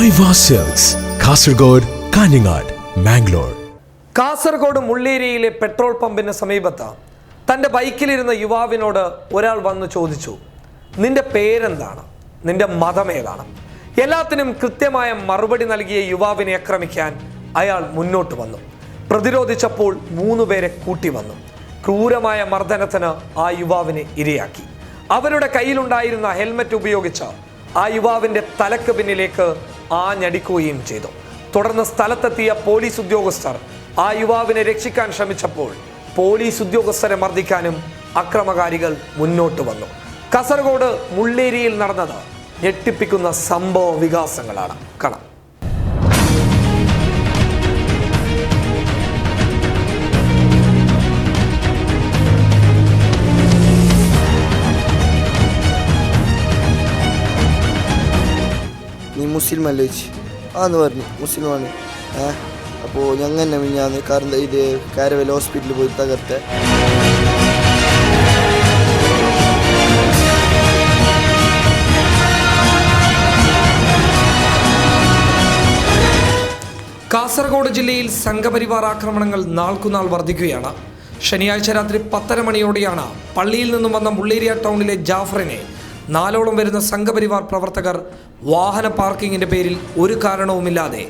കാസർഗോഡ് കാഞ്ഞങ്ങാട് മാംഗ്ലൂർ കാസർഗോഡ് മുള്ളേരിയിലെ പെട്രോൾ പമ്പിന് സമീപത്ത് തന്റെ ബൈക്കിലിരുന്ന യുവാവിനോട് ഒരാൾ വന്ന് ചോദിച്ചു നിന്റെ പേരെന്താണ്? നിന്റെ മതമേതാണ് എല്ലാത്തിനും കൃത്യമായ മറുപടി നൽകിയ യുവാവിനെ ആക്രമിക്കാൻ അയാൾ മുന്നോട്ട് വന്നു. പ്രതിരോധിച്ചപ്പോൾ മൂന്ന് പേരെ കൂട്ടി വന്നു. ക്രൂരമായ മർദ്ദനത്തിന് ആ യുവാവിനെ ഇരയാക്കി. അവരുടെ കയ്യിലുണ്ടായിരുന്ന ഹെൽമറ്റ് ഉപയോഗിച്ച് ആ യുവാവിന്റെ തലക്ക് പിന്നിലേക്ക് ആഞ്ഞടിക്കുകയും ചെയ്തു. തുടർന്ന് സ്ഥലത്തെത്തിയ പോലീസ് ഉദ്യോഗസ്ഥർ ആ യുവാവിനെ രക്ഷിക്കാൻ ശ്രമിച്ചപ്പോൾ പോലീസ് ഉദ്യോഗസ്ഥരെ മർദ്ദിക്കാനും അക്രമകാരികൾ മുന്നോട്ട് വന്നു. കാസർഗോഡ് മുള്ളേരിയിൽ നടന്നത് ഞെട്ടിപ്പിക്കുന്ന സംഭവ വികാസങ്ങളാണ്. കാണാം. മുസ്ലിം അല്ലേ ചോദിച്ചു ആന്ന് പറഞ്ഞു. മുസ്ലിമാണ്. ഏ അപ്പോൾ ഞങ്ങൾ തന്നെ മിഞ്ഞാന്ന് കാരണം ഇത് കാരവൽ ഹോസ്പിറ്റലിൽ പോയി തകർത്തെ. കാസർഗോഡ് ജില്ലയിൽ സംഘപരിവാർ ആക്രമണങ്ങൾ നാൾക്കുനാൾ വർദ്ധിക്കുകയാണ്. ശനിയാഴ്ച രാത്രി പത്തര മണിയോടെയാണ് പള്ളിയിൽ നിന്നും വന്ന മുള്ളേരിയ ടൗണിലെ ജാഫറിനെ നാലോളം വരുന്ന സംഘപരിവാർ പ്രവർത്തകർ വാഹന പാർക്കിങ്ങിന്റെ പേരിൽ ഒരു കാരണവുമില്ലാതെ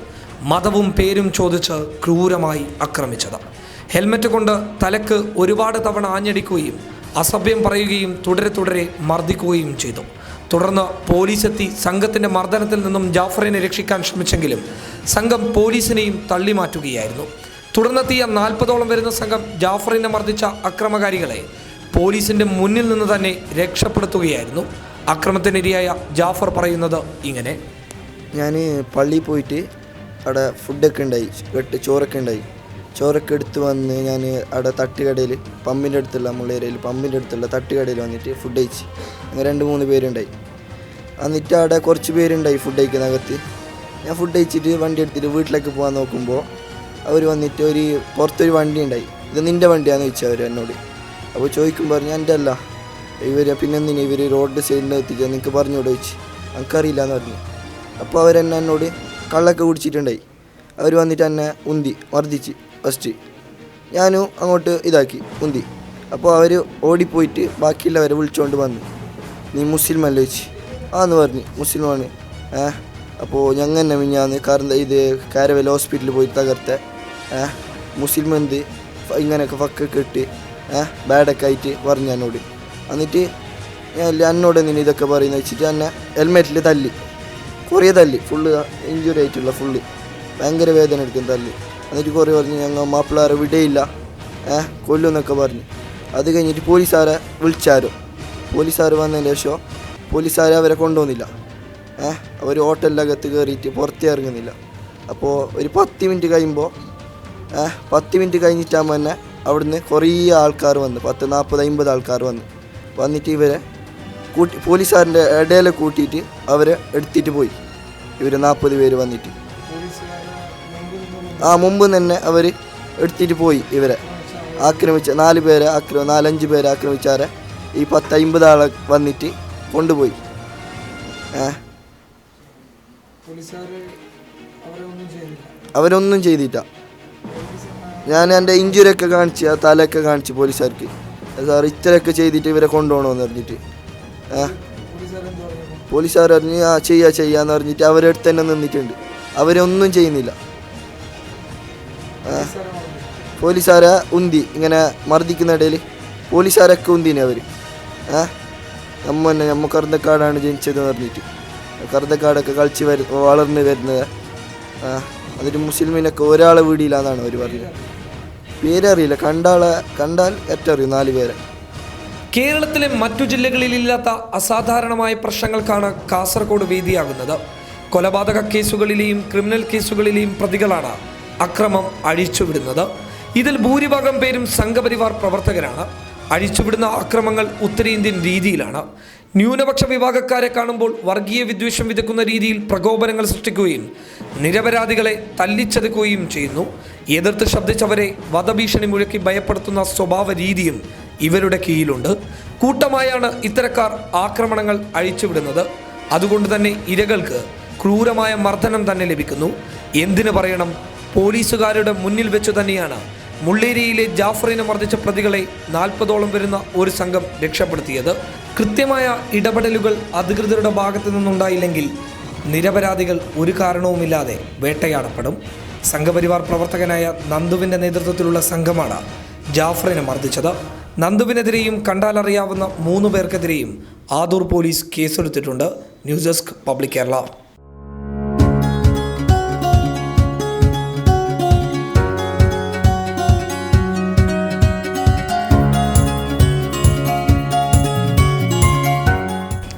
മതവും പേരും ചോദിച്ച് ക്രൂരമായി ആക്രമിച്ചത്. ഹെൽമറ്റ് കൊണ്ട് തലക്ക് ഒരുപാട് തവണ ആഞ്ഞടിക്കുകയും അസഭ്യം പറയുകയും തുടരെ തുടരെ മർദ്ദിക്കുകയും ചെയ്തു. തുടർന്ന് പോലീസെത്തി സംഘത്തിന്റെ മർദ്ദനത്തിൽ നിന്നും ജാഫറിനെ രക്ഷിക്കാൻ ശ്രമിച്ചെങ്കിലും സംഘം പോലീസിനെയും തള്ളിമാറ്റുകയായിരുന്നു. തുടർന്നെത്തിയ നാൽപ്പതോളം വരുന്ന സംഘം ജാഫറിനെ മർദ്ദിച്ച അക്രമകാരികളെ പോലീസിന്റെ മുന്നിൽ നിന്ന് തന്നെ രക്ഷപ്പെടുത്തുകയായിരുന്നു. അക്രമത്തിനിരയായ ജാഫർ പറയുന്നത് ഇങ്ങനെ. ഞാൻ പള്ളിയിൽ പോയിട്ട് അവിടെ ഫുഡൊക്കെ ഉണ്ടായി ചോറൊക്കെ ഉണ്ടായി. ചോറൊക്കെ എടുത്ത് വന്ന് ഞാൻ അവിടെ തട്ടുകടയിൽ പമ്പിന്റെ അടുത്തുള്ള മുള്ളേരയിൽ പമ്പിന്റെ അടുത്തുള്ള തട്ടുകടയിൽ വന്നിട്ട് ഫുഡ് കഴിച്ച്. അങ്ങനെ രണ്ട് മൂന്ന് പേരുണ്ടായി. എന്നിട്ട് അവിടെ കുറച്ച് പേരുണ്ടായി ഫുഡ് കഴിക്കുന്നകത്ത്. ഞാൻ ഫുഡ് കഴിച്ചിട്ട് വണ്ടി എടുത്തിട്ട് വീട്ടിലേക്ക് പോകാൻ നോക്കുമ്പോൾ അവർ വന്നിട്ട് ഒരു പുറത്തൊരു വണ്ടി ഉണ്ടായി. ഇത് നിന്റെ വണ്ടിയാണെന്ന് ചോദിച്ചു അവർ എന്നോട്. അപ്പോൾ ചോദിക്കുമ്പോൾ പറഞ്ഞു എന്റെ അല്ല. ഇവർ പിന്നെ എന്തിനാ ഇവർ റോഡ് സൈഡിൽ എത്തിക്കുക നിങ്ങൾക്ക് പറഞ്ഞോട് വെച്ച് എനിക്കറിയില്ല എന്ന് പറഞ്ഞു. അപ്പോൾ അവരെന്നെ എന്നോട് കള്ളൊക്കെ കുടിച്ചിട്ടുണ്ടായി. അവർ വന്നിട്ട് എന്നെ ഉന്തി മർദ്ദിച്ച് ഫസ്റ്റ് ഞാനും അങ്ങോട്ട് ഇതാക്കി ഉന്തി. അപ്പോൾ അവർ ഓടിപ്പോയിട്ട് ബാക്കിയുള്ളവരെ വിളിച്ചുകൊണ്ട് വന്നു. നീ മുസ്ലിം അല്ലേ ചോദിച്ചു ആന്ന് പറഞ്ഞു മുസ്ലിമാണ്. ഏ? അപ്പോൾ ഞങ്ങൾ തന്നെ മിഞ്ഞാന്ന് കാരണം ഇത് കാരവൽ ഹോസ്പിറ്റലിൽ പോയി തകർത്തെ. ഏ? മുസ്ലിം എന്ത്? ഇങ്ങനെയൊക്കെ ഫക്കൊക്കെ ഇട്ട് ഏ? ബാഡൊക്കെ ആയിട്ട് പറഞ്ഞു എന്നോട്. എന്നിട്ട് എന്നോട് എന്തിനാ ഇതൊക്കെ പറയുന്നത് വെച്ചിട്ട് എന്നെ ഹെൽമെറ്റിൽ തല്ലി. കുറേ തല്ലി. ഫുള്ള് ഇഞ്ചുറി ആയിട്ടുള്ള ഫുള്ള് ഭയങ്കര വേദന എടുക്കും തല്ലി. എന്നിട്ട് കുറേ പറഞ്ഞ് ഞങ്ങൾ മാപ്പിളാരെ വിടയില്ല. ഏഹ് കൊല്ലുമെന്നൊക്കെ പറഞ്ഞു. അത് കഴിഞ്ഞിട്ട് പോലീസുകാരെ വിളിച്ചാരോ. പോലീസുകാർ വന്നതിന് ശേഷം പോലീസുകാരെ അവരെ കൊണ്ടുവന്നില്ല. ഏഹ് അവർ ഹോട്ടലിനകത്ത് കയറിയിട്ട് പുറത്തേ ഇറങ്ങുന്നില്ല. അപ്പോൾ ഒരു പത്ത് മിനിറ്റ് കഴിയുമ്പോൾ ഏഹ് പത്ത് മിനിറ്റ് കഴിഞ്ഞിട്ടാകുമ്പോൾ തന്നെ അവിടുന്ന് കുറേ ആൾക്കാർ വന്ന് പത്ത് നാൽപ്പത് അമ്പത് ആൾക്കാർ വന്ന്. വന്നിട്ട് ഇവരെ കൂട്ടി പോലീസുകാരന്റെ ഇടയിൽ കൂട്ടിയിട്ട് അവരെ എടുത്തിട്ട് പോയി. ഇവർ നാൽപ്പത് പേര് വന്നിട്ട്. ആ മുമ്പ് തന്നെ അവർ എടുത്തിട്ട് പോയി ഇവരെ. ആക്രമിച്ച നാല് പേരെ ആക്രമ നാലഞ്ച് പേരെ ആക്രമിച്ചാരെ ഈ പത്ത് അമ്പത് ആളെ വന്നിട്ട് കൊണ്ടുപോയി. അവരൊന്നും ചെയ്തിട്ട ഞാൻ എന്റെ ഇഞ്ചുറിയൊക്കെ കാണിച്ച് തലയൊക്കെ കാണിച്ച് പോലീസുകാർക്ക്. സാർ ഇത്രയൊക്കെ ചെയ്തിട്ട് ഇവരെ കൊണ്ടുപോകണമെന്ന് പറഞ്ഞിട്ട് പോലീസുകാർ പറഞ്ഞ് ആ ചെയ്യാ ചെയ്യാന്ന് പറഞ്ഞിട്ട് അവരടുത്ത് തന്നെ നിന്നിട്ടുണ്ട്. അവരൊന്നും ചെയ്യുന്നില്ല. പോലീസുകാരെ ഉന്തി ഇങ്ങനെ മർദ്ദിക്കുന്ന ഇടയിൽ പോലീസുകാരൊക്കെ ഉന്തിനെ അവർ ഏഹ് നമ്മ തന്നെ നമ്മ കറുതക്കാടാണ് ജനിച്ചതെന്ന് പറഞ്ഞിട്ട് കറുതക്കാടൊക്കെ കളിച്ച് വരു വളർന്ന് വരുന്നത്. ഏഹ് അതൊരു മുസ്ലിമിനൊക്കെ ഒരാളെ വീടിയില്ലാന്നാണ് അവർ പറഞ്ഞത്. പേരറിയില്ല. കണ്ടാളെ കണ്ടാൽ ഏറ്ററിയും നാല് പേരെ. കേരളത്തിലെ മറ്റു ജില്ലകളിലില്ലാത്ത അസാധാരണമായ പ്രശ്നങ്ങൾക്കാണ് കാസർഗോഡ് വേദിയാകുന്നത്. കൊലപാതക കേസുകളിലെയും ക്രിമിനൽ കേസുകളിലെയും പ്രതികളാണ് അക്രമം അഴിച്ചുവിടുന്നത്. ഇതിൽ ഭൂരിഭാഗം പേരും സംഘപരിവാർ പ്രവർത്തകരാണ്. അഴിച്ചുവിടുന്ന അക്രമങ്ങൾ ഉത്തരേന്ത്യൻ രീതിയിലാണ്. ന്യൂനപക്ഷ വിഭാഗക്കാരെ കാണുമ്പോൾ വർഗീയ വിദ്വേഷം വിതക്കുന്ന രീതിയിൽ പ്രകോപനങ്ങൾ സൃഷ്ടിക്കുകയും നിരപരാധികളെ തല്ലിച്ചതുക്കുകയും ചെയ്യുന്നു. എതിർത്ത് ശബ്ദിച്ചവരെ വധഭീഷണി മുഴക്കി ഭയപ്പെടുത്തുന്ന സ്വഭാവ രീതിയും ഇവരുടെ കീഴിലുണ്ട്. കൂട്ടമായാണ് ഇത്തരക്കാർ ആക്രമണങ്ങൾ അഴിച്ചുവിടുന്നത്. അതുകൊണ്ട് തന്നെ ഇരകൾക്ക് ക്രൂരമായ മർദ്ദനം തന്നെ ലഭിക്കുന്നു. എന്തിനു പറയണം? പോലീസുകാരുടെ മുന്നിൽ വെച്ചു തന്നെയാണ് മുള്ളേരിയിലെ ജാഫറിനെ മർദ്ദിച്ച പ്രതികളെ നാൽപ്പതോളം വരുന്ന ഒരു സംഘം രക്ഷപ്പെടുത്തിയത്. കൃത്യമായ ഇടപെടലുകൾ അധികൃതരുടെ ഭാഗത്തു നിന്നുണ്ടായില്ലെങ്കിൽ നിരപരാധികൾ ഒരു കാരണവുമില്ലാതെ വേട്ടയാടപ്പെടും. സംഘപരിവാർ പ്രവർത്തകനായ നന്ദുവിന്റെ നേതൃത്വത്തിലുള്ള സംഘമാണ് ജാഫറിനെ മർദ്ദിച്ചത്. നന്ദുവിനെതിരെയും കണ്ടാലറിയാവുന്ന മൂന്ന് പേർക്കെതിരെയും ആദൂർ പോലീസ് കേസെടുത്തിട്ടുണ്ട്. News desk Public Kerala.